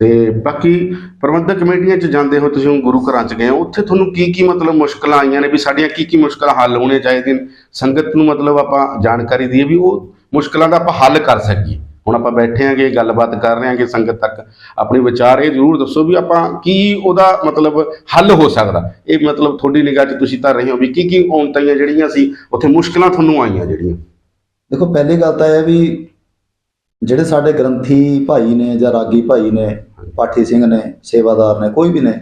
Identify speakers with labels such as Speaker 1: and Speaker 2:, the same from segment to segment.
Speaker 1: ਤੇ ਬਾਕੀ ਪ੍ਰਬੰਧਕ ਕਮੇਟੀਆਂ 'ਚ ਜਾਂਦੇ ਹੋ ਤੁਸੀਂ ਹੁਣ ਗੁਰੂ ਘਰਾਂ 'ਚ ਗਏ ਹੋ, ਉੱਥੇ ਤੁਹਾਨੂੰ ਕੀ ਕੀ ਮਤਲਬ ਮੁਸ਼ਕਲਾਂ ਆਈਆਂ ਨੇ ਵੀ ਸਾਡੀਆਂ ਕੀ ਕੀ ਮੁਸ਼ਕਲਾਂ ਹੱਲ ਹੋਣੀਆਂ ਚਾਹੀਦੀਆਂ ਨੇ? ਸੰਗਤ ਨੂੰ ਮਤਲਬ ਆਪਾਂ ਜਾਣਕਾਰੀ ਦਈਏ ਵੀ ਉਹ ਮੁਸ਼ਕਲਾਂ ਦਾ ਆਪਾਂ ਹੱਲ ਕਰ ਸਕੀਏ। ਹੁਣ ਆਪਾਂ ਬੈਠੇ ਆਂਗੇ ਗੱਲਬਾਤ ਕਰ ਰਹੇ ਆਂਗੇ ਸੰਗਤ ਤੱਕ, ਆਪਣੇ ਵਿਚਾਰ ਇਹ ਜ਼ਰੂਰ ਦੱਸੋ ਵੀ ਆਪਾਂ ਕੀ ਉਹਦਾ ਮਤਲਬ ਹੱਲ ਹੋ ਸਕਦਾ। ਇਹ ਮਤਲਬ ਤੁਹਾਡੀ ਨਿਗਾਹ 'ਚ ਤੁਸੀਂ ਤਾਂ ਰਹੇ ਹੋ ਵੀ ਕੀ ਕੀ ਔਂਤਾਈਆਂ ਜਿਹੜੀਆਂ ਸੀ, ਉੱਥੇ ਮੁਸ਼ਕਲਾਂ ਤੁਹਾਨੂੰ ਆਈਆਂ ਜਿਹੜੀਆਂ?
Speaker 2: ਦੇਖੋ, ਪਹਿਲੀ ਗੱਲ ਤਾਂ ਇਹ ਵੀ ਜਿਹੜੇ ਸਾਡੇ ਗ੍ਰੰਥੀ ਭਾਈ ਨੇ ਜਾਂ ਰਾਗੀ ਭਾਈ ਨੇ ਪਾਠੀ ਸਿੰਘ ਨੇ ਸੇਵਾਦਾਰ ਨੇ ਕੋਈ ਵੀ ਨੇ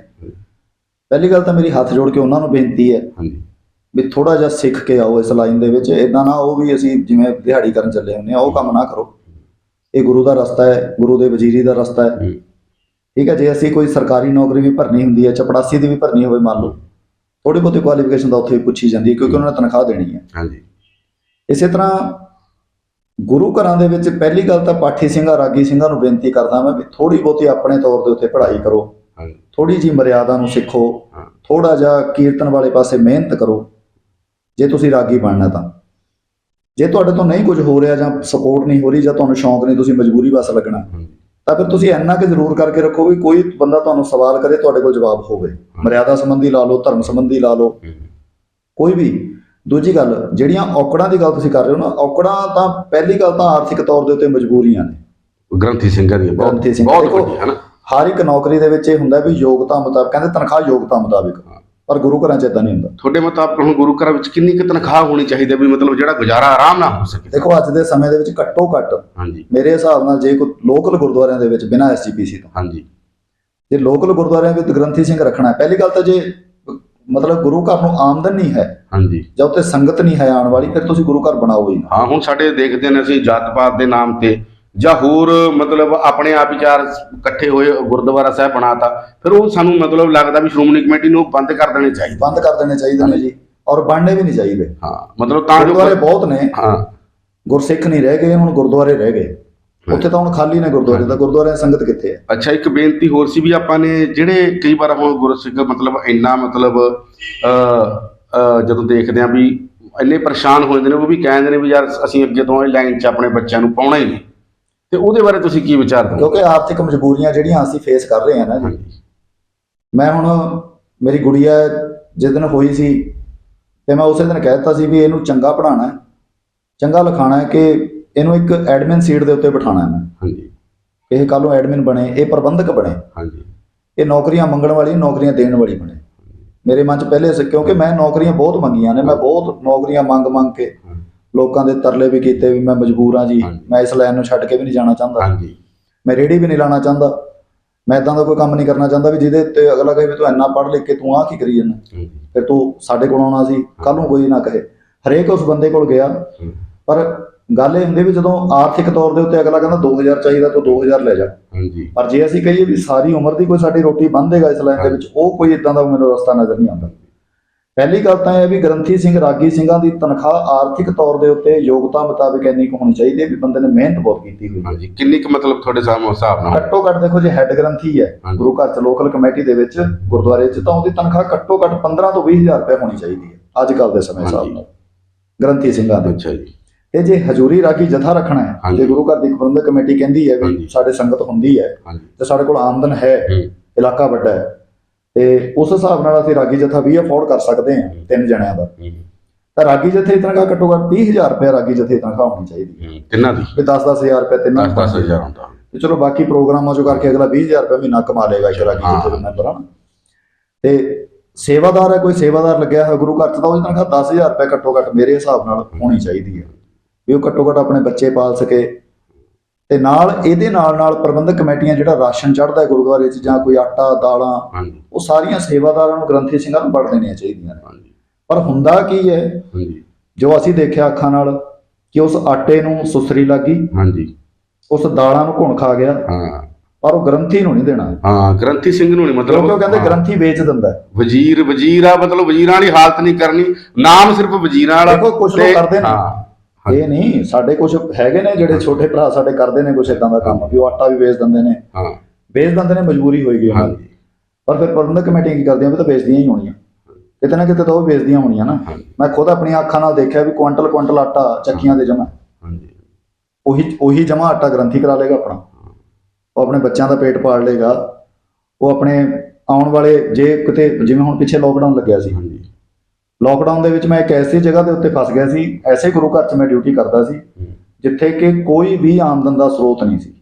Speaker 2: ਪਹਿਲੀ ਗੱਲ ਤਾਂ ਮੇਰੀ ਹੱਥ ਜੋੜ ਕੇ ਉਹਨਾਂ ਨੂੰ ਬੇਨਤੀ ਹੈ ਵੀ ਥੋੜਾ ਜਿਹਾ ਸਿੱਖ ਕੇ ਆਓ ਇਸ ਲਾਈਨ ਦੇ ਵਿੱਚ ਇਦਾਂ ਨਾ ਉਹ ਵੀ ਅਸੀਂ ਜਿਵੇਂ ਦਿਹਾੜੀ ਕਰਨ ਚੱਲੇ ਹੁੰਦੇ ਆ ਉਹ ਕੰਮ ਨਾ ਕਰੋ। ਇਹ ਗੁਰੂ ਦਾ ਰਸਤਾ ਹੈ ਗੁਰੂ ਦੇ ਵਜ਼ੀਰੀ ਦਾ ਰਸਤਾ ਹੈ। ਠੀਕ ਹੈ ਜੇ ਅਸੀਂ ਕੋਈ ਸਰਕਾਰੀ ਨੌਕਰੀ ਵੀ ਭਰਨੀ ਹੁੰਦੀ ਹੈ ਚਪੜਾਸੀ ਦੀ ਵੀ ਭਰਨੀ ਹੋਵੇ ਮੰਨ ਲਓ ਥੋੜੀ ਬਹੁਤੀ ਕੁਆਲੀਫਿਕੇਸ਼ਨ ਤਾਂ ਉੱਥੇ ਪੁੱਛੀ ਜਾਂਦੀ ਹੈ ਕਿਉਂਕਿ ਉਹਨਾਂ ਨੇ ਤਨਖਾਹ ਦੇਣੀ ਹੈ।
Speaker 1: ਹਾਂਜੀ।
Speaker 2: ਇਸੇ ਤਰ੍ਹਾਂ ਗੁਰੂ ਘਰਾਂ ਦੇ ਵਿੱਚ ਪਹਿਲੀ ਗੱਲ ਤਾਂ ਪਾਠੀ ਸਿੰਘਾਂ ਰਾਗੀ ਸਿੰਘਾਂ ਨੂੰ ਬੇਨਤੀ ਕਰਦਾ ਮੈਂ ਵੀ ਥੋੜੀ ਬਹੁਤੀ ਆਪਣੇ ਤੌਰ ਦੇ ਉੱਤੇ ਪੜ੍ਹਾਈ ਕਰੋ। ਥੋੜੀ ਜੀ ਮਰਿਆਦਾ ਨੂੰ ਸਿੱਖੋ। ਥੋੜਾ ਜਿਹਾ ਕੀਰਤਨ ਵਾਲੇ ਪਾਸੇ ਮਿਹਨਤ ਕਰੋ। ਜੇ ਤੁਸੀਂ ਰਾਗੀ ਬਣਨਾ ਤਾਂ। ਜੇ ਤੁਹਾਡੇ ਤੋਂ ਨਹੀਂ ਕੁਝ ਹੋ ਰਿਹਾ ਜਾਂ ਸਪੋਰਟ ਨਹੀਂ ਹੋ ਰਹੀ ਜਾਂ ਤੁਹਾਨੂੰ ਸ਼ੌਂਕ ਨਹੀਂ ਤੁਸੀਂ ਮਜਬੂਰੀ ਬਸ ਲੱਗਣਾ। ਤਾਂ ਫਿਰ ਤੁਸੀਂ ਇੰਨਾ ਕਿ ਜ਼ਰੂਰ ਕਰਕੇ ਰੱਖੋ ਵੀ ਕੋਈ ਬੰਦਾ ਤੁਹਾਨੂੰ ਸਵਾਲ ਕਰੇ ਤੁਹਾਡੇ ਕੋਲ ਜਵਾਬ ਹੋਵੇ। ਮਰਿਆਦਾ ਸੰਬੰਧੀ ਲਾ ਲਓ ਧਰਮ ਸੰਬੰਧੀ ਲਾ ਲਓ। ਕੋਈ ਵੀ ਦੂਜੀ ਗੱਲ ਜਿਹੜੀਆਂ ਔਕੜਾਂ ਦੀ ਗੱਲ ਤੁਸੀਂ ਕਰ ਰਹੇ ਹੋ ਨਾ ਔਕੜਾਂ ਤਾਂ ਪਹਿਲੀ ਗੱਲ ਤਾਂ ਆਰਥਿਕ ਤੌਰ ਦੇ ਉੱਤੇ ਮਜਬੂਰੀਆਂ ਨੇ।
Speaker 1: ਗ੍ਰੰਥੀ ਸਿੰਘਾਂ ਦੀਆਂ ਬਹੁਤ ਬਹੁਤ ਵੱਡੀ ਹੈ ਨਾ?
Speaker 2: ਹਰ ਇੱਕ ਨੌਕਰੀ ਦੇ ਵਿੱਚ ਇਹ ਹੁੰਦਾ ਵੀ ਯੋਗਤਾ ਮੁਤਾਬਕ ਕਹਿੰਦੇ ਤਨਖਾਹ ਯੋਗਤਾ ਮੁਤਾਬਕ ਪਰ ਗੁਰੂ ਘਰਾਂ 'ਚ ਇਦਾਂ ਨਹੀਂ ਹੁੰਦਾ।
Speaker 1: ਤੁਹਾਡੇ ਮੁਤਾਬਕ ਹੁਣ ਗੁਰੂ ਘਰਾਂ ਵਿੱਚ ਕਿੰਨੀ ਕੁ ਤਨਖਾਹ ਹੋਣੀ ਚਾਹੀਦੀ ਹੈ ਵੀ ਮਤਲਬ ਜਿਹੜਾ ਗੁਜ਼ਾਰਾ ਆਰਾਮ ਨਾਲ ਹੋ ਸਕੇ?
Speaker 2: ਦੇਖੋ ਅੱਜ ਦੇ ਸਮੇਂ ਦੇ ਵਿੱਚ ਘੱਟੋ ਘੱਟ
Speaker 1: ਹਾਂਜੀ।
Speaker 2: ਮੇਰੇ ਹਿਸਾਬ ਨਾਲ ਜੇ ਕੋਈ ਲੋਕਲ ਗੁਰਦੁਆਰਿਆਂ ਦੇ ਵਿੱਚ ਬਿਨਾਂ ਐਸਜੀਪੀਸੀ ਤੋਂ
Speaker 1: ਹਾਂਜੀ।
Speaker 2: ਜੇ ਲੋਕਲ ਗੁਰਦੁਆਰਿਆਂ ਵਿੱਚ ਗ੍ਰੰਥੀ ਸਿੰਘ ਰੱਖਣਾ ਪਹਿਲੀ ਗੱਲ ਤਾਂ ਜੇ ਮਤਲਬ ਗੁਰੂ ਘਰ ਨੂੰ ਆਮਦਨ ਨਹੀਂ ਹੈ।
Speaker 1: ਹਾਂਜੀ।
Speaker 2: ਜਾਂ ਉੱਤੇ ਸੰਗਤ ਨਹੀਂ ਹੈ ਆਉਣ ਵਾਲੀ ਫਿਰ ਤੁਸੀਂ ਗੁਰੂ ਘਰ ਬਣਾਓ ਹੀ ਨਾ।
Speaker 1: ਹਾਂ ਹੁਣ ਸਾਡੇ ਦੇਖਦੇ ਨੇ ਅਸੀਂ ਜਾਤ ਪਾਤ ਦੇ ਨਾਮ ਤੇ। ਜਾਂ ਹੋਰ ਮਤਲਬ ਆਪਣੇ ਆਪ ਹੀ ਚਾਰ ਇਕੱਠੇ ਹੋਏ ਗੁਰਦੁਆਰਾ ਸਾਹਿਬ ਬਣਾਤਾ ਫਿਰ ਉਹ ਸਾਨੂੰ ਮਤਲਬ ਲੱਗਦਾ ਵੀ ਸ਼੍ਰੋਮਣੀ ਕਮੇਟੀ ਨੂੰ ਬੰਦ ਕਰ ਦੇਣੇ ਚਾਹੀਦੇ।
Speaker 2: ਬੰਦ ਕਰ ਦੇਣੇ ਚਾਹੀਦੇ ਨੇ ਜੀ ਔਰ ਬਣਨੇ ਵੀ ਨਹੀਂ ਚਾਹੀਦੇ।
Speaker 1: ਹਾਂ ਮਤਲਬ ਤਾਂ ਜੋ
Speaker 2: ਗੁਰਦੁਆਰੇ ਬਹੁਤ ਨੇ।
Speaker 1: ਹਾਂ।
Speaker 2: ਗੁਰਸਿੱਖ ਨਹੀਂ ਰਹਿ ਗਏ ਹੁਣ ਗੁਰਦੁਆਰੇ ਰਹਿ ਗਏ। ਉੱਥੇ ਤਾਂ ਹੁਣ ਖਾਲੀ ਨੇ ਗੁਰਦੁਆਰੇ ਦੀ ਸੰਗਤ ਕਿੱਥੇ ਹੈ?
Speaker 1: ਅੱਛਾ ਇੱਕ ਬੇਨਤੀ ਹੋਰ ਸੀ ਵੀ ਆਪਾਂ ਨੇ ਜਿਹੜੇ ਕਈ ਵਾਰ ਹੁਣ ਗੁਰਸਿੱਖ ਮਤਲਬ ਇੰਨਾ ਮਤਲਬ ਜਦੋਂ ਦੇਖਦੇ ਆ ਵੀ ਇੰਨੇ ਪਰੇਸ਼ਾਨ ਹੋ ਜਾਂਦੇ ਨੇ ਉਹ ਵੀ ਕਹਿੰਦੇ ਨੇ ਵੀ ਯਾਰ ਅਸੀਂ ਅੱਗੇ ਤੋਂ ਇਹ ਲਾਈਨ 'ਚ ਆਪਣੇ ਬੱਚਿਆਂ ਨੂੰ ਪਾਉਣਾ ਹੀ ਨਹੀਂ। ਤੇ ਉਹਦੇ ਬਾਰੇ ਤੁਸੀਂ ਕੀ ਵਿਚਾਰ ਦਿੰਦੇ
Speaker 2: ਕਿਉਂਕਿ ਆਰਥਿਕ ਮਜਬੂਰੀਆਂ ਜਿਹੜੀਆਂ ਅਸੀਂ ਫੇਸ ਕਰ ਰਹੇ ਹਾਂ ਨਾ ਜੀ। ਮੈਂ ਹੁਣ ਮੇਰੀ ਗੁੜੀਆ ਜਿਸ ਦਿਨ ਹੋਈ ਸੀ ਤੇ ਮੈਂ ਉਸੇ ਦਿਨ ਕਹਿ ਦਿੱਤਾ ਸੀ ਵੀ ਇਹਨੂੰ ਚੰਗਾ ਪੜ੍ਹਾਉਣਾ ਹੈ। ਚੰਗਾ ਲਿਖਾਣਾ ਹੈ ਕਿ ਇਹਨੂੰ ਇੱਕ ਐਡਮਿਨ ਸੀਟ ਦੇ ਉੱਤੇ ਬਿਠਾਣਾ ਹੈ ਮੈਂ।
Speaker 1: ਹਾਂਜੀ।
Speaker 2: ਇਹ ਕੱਲ ਨੂੰ ਐਡਮਿਨ ਬਣੇ ਇਹ ਪ੍ਰਬੰਧਕ ਬਣੇ।
Speaker 1: ਹਾਂਜੀ।
Speaker 2: ਇਹ ਨੌਕਰੀਆਂ ਮੰਗਣ ਵਾਲੀ ਨੌਕਰੀਆਂ ਦੇਣ ਵਾਲੀ ਬਣੇ। ਮੇਰੇ ਮਨ 'ਚ ਪਹਿਲੇ ਸੀ ਕਿਉਂਕਿ ਮੈਂ ਨੌਕਰੀਆਂ ਬਹੁਤ ਮੰਗੀਆਂ ਨੇ ਮੈਂ ਬਹੁਤ ਨੌਕਰੀਆਂ ਮੰਗ ਮੰਗ ਕੇ। ਲੋਕਾਂ ਦੇ ਤਰਲੇ ਵੀ ਕੀਤੇ ਵੀ ਮੈਂ ਮਜਬੂਰ ਹਾਂ ਜੀ। ਮੈਂ ਇਸ ਲਾਈਨ ਨੂੰ ਛੱਡ ਕੇ ਵੀ ਨਹੀਂ ਜਾਣਾ ਚਾਹੁੰਦਾ।
Speaker 1: ਹਾਂਜੀ।
Speaker 2: ਮੈਂ ਰੇੜੀ ਵੀ ਨਹੀਂ ਲਾਣਾ ਚਾਹੁੰਦਾ। ਮੈਂ ਇਦਾਂ ਦਾ ਕੋਈ ਕੰਮ ਨਹੀਂ ਕਰਨਾ ਚਾਹੁੰਦਾ ਵੀ ਜਿਹਦੇ ਉੱਤੇ ਅਗਲਾ ਕਹੇ ਵੀ ਤੂੰ ਇੰਨਾ ਪੜ੍ਹ ਲਿਖ ਕੇ ਤੂੰ ਆਹ ਕੀ ਕਰੀ ਜਾਂਦਾ। ਫਿਰ ਤੂੰ ਸਾਡੇ ਕੋਲ ਆਉਣਾ ਸੀ ਕੱਲ ਨੂੰ ਕੋਈ ਨਾ ਕਹੇ। ਹਰੇਕ ਉਸ ਬੰਦੇ ਕੋਲ ਗਿਆ। ਪਰ ਗੱਲ ਇਹ ਹੁੰਦੀ ਵੀ ਜਦੋਂ ਆਰਥਿਕ ਤੌਰ ਦੇ ਉੱਤੇ ਅਗਲਾ ਕਹਿੰਦਾ 2000 ਚਾਹੀਦਾ ਤੂੰ 2000 ਲੈ ਜਾ।
Speaker 1: ਹਾਂਜੀ।
Speaker 2: ਪਰ ਜੇ ਅਸੀਂ ਕਹੀਏ ਵੀ ਸਾਰੀ ਉਮਰ ਦੀ ਕੋਈ ਸਾਡੀ ਰੋਟੀ ਬੰਨ੍ਹੇਗਾ ਇਸ ਲਾਈਨ ਦੇ ਵਿੱਚ ਉਹ ਕੋਈ ਇਦਾਂ ਦਾ ਮੈਨੂੰ ਰਸਤਾ ਨਜ਼ਰ ਨਹੀਂ ਆਉਂਦਾ। ਪਹਿਲੀ ਗੱਲ ਤਾਂ ਇਹ ਹੈ ਵੀ ਗ੍ਰੰਥੀ ਸਿੰਘ ਰਾਗੀ ਸਿੰਘਾਂ ਦੀ ਤਨਖਾਹ ਆਰਥਿਕ ਤੌਰ ਦੇ ਉੱਤੇ ਯੋਗਤਾ ਮੁਤਾਬਕ ਇੰਨੀ ਕੁ ਹੋਣੀ ਚਾਹੀਦੀ ਹੈ ਵੀ ਬੰਦੇ ਨੇ ਮਿਹਨਤ ਬਹੁਤ ਕੀਤੀ ਹੋਈ
Speaker 1: ਹਾਂਜੀ। ਕਿੰਨੀ ਕੁ ਮਤਲਬ ਤੁਹਾਡੇ ਸਾਹਮਣੇ ਹਿਸਾਬ ਨਾਲ?
Speaker 2: ਘੱਟੋ ਘੱਟ ਦੇਖੋ ਜੇ ਹੈੱਡ ਗ੍ਰੰਥੀ ਹੈ। ਗੁਰੂ ਘਰ ਚ ਲੋਕਲ ਕਮੇਟੀ ਦੇ ਵਿੱਚ ਗੁਰਦੁਆਰੇ ਚ ਤਾਂ ਉਹਦੀ ਤਨਖਾਹ ਘੱਟੋ ਘੱਟ 15 ਤੋਂ 20000 ਰੁਪਏ ਹੋਣੀ ਚਾਹੀਦੀ ਹੈ ਅੱਜ ਕੱਲ ਦੇ ਸਮੇਂ ਹਿਸਾਬ। ਨਾਲ। ਗ੍ਰੰਥੀ ਸਿੰਘਾਂ ਦੇ।
Speaker 1: ਅੱਛਾ ਜੀ।
Speaker 2: ਤੇ ਜੇ ਹਜ਼ੂਰੀ ਰਾਗੀ ਜਥਾ ਰੱਖਣਾ ਹੈ। ਜੇ ਗੁਰੂ ਘਰ ਦੀ ਪ੍ਰਬੰਧਕ ਕਮੇਟੀ ਕਹਿੰਦੀ ਹੈ ਵੀ। ਸਾਡੇ ਸੰਗਤ ਹੁੰਦੀ ਹੈ ਤੇ ਸਾਡੇ ਕੋਲ ਆਮਦਨ ਹੈ। ਇਲਾਕਾ ਵੱਡਾ ਹੈ ਤੇ ਉਸ ਹਿਸਾਬ ਨਾਲ ਅਸੀਂ ਰਾਗੀ ਜਥਾ ਵੀ ਅਫੋਰਡ ਕਰ ਸਕਦੇ ਹਾਂ ਤਿੰਨ ਜਣਿਆਂ ਦਾ। ਤਾਂ ਰਾਗੀ ਜਥੇ ਦੀ ਤਨਖਾਹ ਘੱਟੋ ਘੱਟ 30000 ਰੁਪਏ ਰਾਗੀ ਜਥੇ ਦੀ ਤਨਖਾਹ ਹੋਣੀ ਚਾਹੀਦੀ ਹੈ।
Speaker 1: ਤਿੰਨਾਂ ਦੀ?
Speaker 2: ਵੀ 10-10000 ਰੁਪਏ ਤਿੰਨਾਂ
Speaker 1: 10
Speaker 2: ਨੂੰ
Speaker 1: 10000 ਹੁੰਦਾ।
Speaker 2: ਤੇ ਚਲੋ ਬਾਕੀ ਪ੍ਰੋਗਰਾਮਾਂ ਚੋਂ ਕਰਕੇ ਅਗਲਾ 20000 ਰੁਪਏ ਮਹੀਨਾ ਕਮਾ ਲੇਗਾ ਸ਼ਰਾਗੀ
Speaker 1: ਹਾਂ।
Speaker 2: ਜਿੱਥੇ ਮੈਂਬਰ ਹਨ। ਤੇ ਸੇਵਾਦਾਰ ਹੈ ਕੋਈ ਸੇਵਾਦਾਰ ਲੱਗਿਆ ਹੋਇਆ ਗੁਰੂ ਘਰ ਚ ਤਾਂ ਉਹਦੀ ਤਨਖਾਹ 10000 ਰੁਪਏ ਘੱਟੋ ਘੱਟ ਮੇਰੇ ਹਿਸਾਬ ਨਾਲ ਹੋਣੀ ਚਾਹੀਦੀ ਹੈ। ਵੀ ਉਹ ਘੱਟੋ ਘੱਟ ਆਪਣੇ ਬੱਚੇ ਪਾਲ ਸਕੇ। ਤੇ ਨਾਲ ਇਹਦੇ ਨਾਲ ਨਾਲ ਪ੍ਰਬੰਧਕ ਕਮੇਟੀਆਂ ਜਿਹੜਾ ਰਾਸ਼ਨ ਚੜ੍ਹਦਾ ਹੈ ਗੁਰਦੁਆਰੇ 'ਚ ਜਾਂ ਕੋਈ ਆਟਾ ਦਾਲਾਂ ਉਹ ਸਾਰੀਆਂ ਸੇਵਾਦਾਰਾਂ ਨੂੰ ਗ੍ਰੰਥੀ ਸਿੰਘਾਂ ਨੂੰ ਵੰਡ ਦੇਣੀਆਂ ਚਾਹੀਦੀਆਂ ਨੇ। ਪਰ ਹੁੰਦਾ ਕੀ ਹੈ? ਜੋ ਅਸੀਂ ਦੇਖਿਆ ਅੱਖਾਂ ਨਾਲ ਕਿ ਉਸ ਆਟੇ ਨੂੰ ਸੁਸਰੀ ਲੱਗੀ
Speaker 1: ਹਾਂਜੀ।
Speaker 2: ਉਸ ਦਾਲਾਂ ਨੂੰ ਘੁਣ ਖਾ ਗਿਆ
Speaker 1: ਹਾਂ।
Speaker 2: ਪਰ ਉਹ ਗ੍ਰੰਥੀ ਨੂੰ ਨਹੀਂ ਦੇਣਾ।
Speaker 1: ਹਾਂ ਗ੍ਰੰਥੀ ਸਿੰਘ ਨੂੰ ਨਹੀਂ
Speaker 2: ਕਿਉਂਕਿ ਉਹ
Speaker 1: ਮਤਲਬ
Speaker 2: ਕਹਿੰਦੇ
Speaker 1: ਹਾਂ,
Speaker 2: ਗ੍ਰੰਥੀ ਵੇਚ ਦਿੰਦਾ
Speaker 1: ਵਜ਼ੀਰ ਵਜ਼ੀਰ ਆ ਮਤਲਬ ਵਜ਼ੀਰਾਂ ਵਾਲੀ ਹਾਲਤ ਨਹੀਂ ਕਰਨੀ। ਨਾਮ ਸਿਰਫ ਵਜ਼ੀਰਾਂ ਵਾਲਾ
Speaker 2: ਦੇਖੋ ਕੁਝ ਲੋਕ ਕਰਦੇ ਨੇ। ਇਹ ਨਹੀਂ ਸਾਡੇ ਕੁਝ ਹੈਗੇ ਨੇ ਜਿਹੜੇ ਛੋਟੇ ਭਰਾ ਸਾਡੇ ਕਰਦੇ ਨੇ ਕੁਝ ਇਦਾਂ ਦਾ ਕੰਮ ਵੀ ਉਹ ਆਟਾ ਵੀ ਵੇਚ ਦਿੰਦੇ ਨੇ।
Speaker 1: ਹਾਂ।
Speaker 2: ਵੇਚ ਦਿੰਦੇ ਨੇ ਮਜਬੂਰੀ ਹੋਏਗੀ ਉਹਨਾਂ ਦੀ।
Speaker 1: ਹਾਂਜੀ।
Speaker 2: ਪਰ ਫਿਰ ਪ੍ਰਬੰਧਕ ਕਮੇਟੀਆਂ ਕੀ ਕਰਦੀਆਂ ਵੀ ਤਾਂ ਵੇਚਦੀਆਂ ਹੀ ਹੋਣੀਆਂ। ਕਿਤੇ ਨਾ ਕਿਤੇ ਤਾਂ ਉਹ ਵੇਚਦੀਆਂ ਹੋਣੀਆਂ ਨਾ। ਮੈਂ ਖੁਦ ਆਪਣੀਆਂ ਅੱਖਾਂ ਨਾਲ ਦੇਖਿਆ ਵੀ ਕੁਆਂਟਲ ਕੁਆਂਟਲ ਆਟਾ ਚੱਕੀਆਂ ਦੇ ਜਮਾ
Speaker 1: ਹਾਂਜੀ।
Speaker 2: ਉਹੀ ਉਹੀ ਜਮਾ ਆਟਾ ਗ੍ਰੰਥੀ ਕਰਾ ਲੇਗਾ ਆਪਣਾ। ਉਹ ਆਪਣੇ ਬੱਚਿਆਂ ਦਾ ਪੇਟ ਪਾਲ ਲੇਗਾ। ਉਹ ਆਪਣੇ ਆਉਣ ਵਾਲੇ ਜੇ ਕਿਤੇ ਜਿਵੇਂ ਹੁਣ ਪਿੱਛੇ ਲੋਕਡਾਊਨ ਲੱਗਿਆ ਸੀ।
Speaker 1: ਹਾਂਜੀ।
Speaker 2: ਲੋਕਡਾਊਨ ਦੇ ਵਿੱਚ ਮੈਂ ਇੱਕ ਐਸੀ ਜਗ੍ਹਾ ਦੇ ਉੱਤੇ ਫਸ ਗਿਆ ਸੀ ਐਸੇ ਗੁਰੂ ਘਰ 'ਚ ਮੈਂ ਡਿਊਟੀ ਕਰਦਾ ਸੀ ਜਿੱਥੇ ਕਿ ਕੋਈ ਵੀ ਆਮਦਨ ਦਾ ਸਰੋਤ ਨਹੀਂ ਸੀ।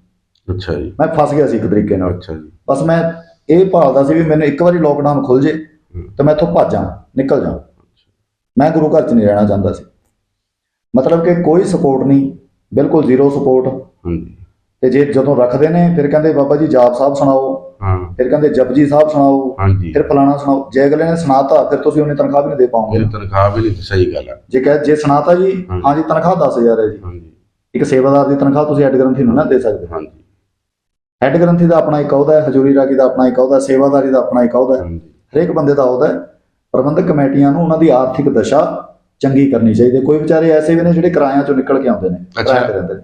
Speaker 1: ਅੱਛਾ ਜੀ।
Speaker 2: ਮੈਂ ਫਸ ਗਿਆ ਸੀ ਇੱਕ ਤਰੀਕੇ ਨਾਲ।
Speaker 1: ਅੱਛਾ ਜੀ।
Speaker 2: ਬਸ ਮੈਂ ਇਹ ਭਾਲਦਾ ਸੀ ਵੀ ਮੈਨੂੰ ਇੱਕ ਵਾਰੀ ਲੋਕਡਾਊਨ ਖੁੱਲ ਜੇ ਤੇ ਮੈਂ ਇੱਥੋਂ ਭੱਜਾਂ ਨਿਕਲ ਜਾ ਮੈਂ ਗੁਰੂ ਘਰ 'ਚ ਨਹੀਂ ਰਹਿਣਾ ਚਾਹੁੰਦਾ ਸੀ। ਮਤਲਬ ਕਿ ਕੋਈ ਸਪੋਰਟ ਨਹੀਂ ਬਿਲਕੁਲ ਜ਼ੀਰੋ ਸਪੋਰਟ
Speaker 1: ਹਾਂਜੀ।
Speaker 2: ਤੇ ਜੇ ਜਦੋਂ ਰੱਖਦੇ ਨੇ ਫਿਰ ਕਹਿੰਦੇ ਬਾਬਾ ਜੀ ਜਾਪ ਸਾਹਿਬ ਸੁਣਾਓ।
Speaker 1: ਹਾਂ।
Speaker 2: ਫਿਰ ਕਹਿੰਦੇ ਜਪਜੀ ਸਾਹਿਬ ਸੁਣਾਓ।
Speaker 1: ਹਾਂਜੀ।
Speaker 2: ਫਿਰ ਫਲਾਣਾ ਸੁਣਾਓ। ਜੇ ਅਗਲੇ ਨੇ ਸੁਣਾਤਾ ਫਿਰ ਤੁਸੀਂ ਉਹਨੇ ਤਨਖਾਹ ਵੀ ਨਹੀਂ ਦੇ ਪਾਓਗੇ।
Speaker 1: ਮੇਰੀ ਤਨਖਾਹ ਵੀ ਨਹੀਂ ਸਹੀ ਗੱਲ ਹੈ
Speaker 2: ਜੇ ਕਹੇ ਜੇ ਸੁਣਾਤਾ ਜੀ
Speaker 1: ਹਾਂ।
Speaker 2: ਹਾਂਜੀ ਤਨਖਾਹ 10000 ਹੈ ਜੀ।
Speaker 1: ਹਾਂਜੀ।
Speaker 2: ਇੱਕ ਸੇਵਾਦਾਰ ਦੀ ਤਨਖਾਹ ਤੁਸੀਂ ਹੈੱਡ ਗ੍ਰੰਥੀ ਨੂੰ ਨਾ ਦੇ ਸਕਦੇ।
Speaker 1: ਹਾਂਜੀ।
Speaker 2: ਹੈੱਡ ਗ੍ਰੰਥੀ ਦਾ ਆਪਣਾ ਇੱਕ ਅਹੁਦਾ ਹੈ ਹਜ਼ੂਰੀ ਰਾਗੀ ਦਾ ਆਪਣਾ ਇੱਕ ਅਹੁਦਾ ਹੈ ਸੇਵਾਦਾਰੀ ਦਾ ਆਪਣਾ ਇੱਕ ਅਹੁਦਾ ਹੈ। ਹਰੇਕ ਬੰਦੇ ਦਾ ਅਹੁਦਾ ਹੈ। ਪ੍ਰਬੰਧਕ ਕਮੇਟੀਆਂ ਨੂੰ ਉਹਨਾਂ ਦੀ ਆਰਥਿਕ ਦਸ਼ਾ ਚੰਗੀ ਕਰਨੀ ਚਾਹੀਦੀ ਹੈ। ਕੋਈ ਵਿਚਾਰੇ ਐਸੇ ਵੀ ਨੇ ਜਿਹੜੇ ਕਿਰਾਇਆਂ ਚੋਂ ਨਿਕਲ ਕੇ ਆਉਂਦੇ ਨੇ। ਕਿਰਾਏ ਤੇ ਰਹਿੰਦੇ ਨੇ।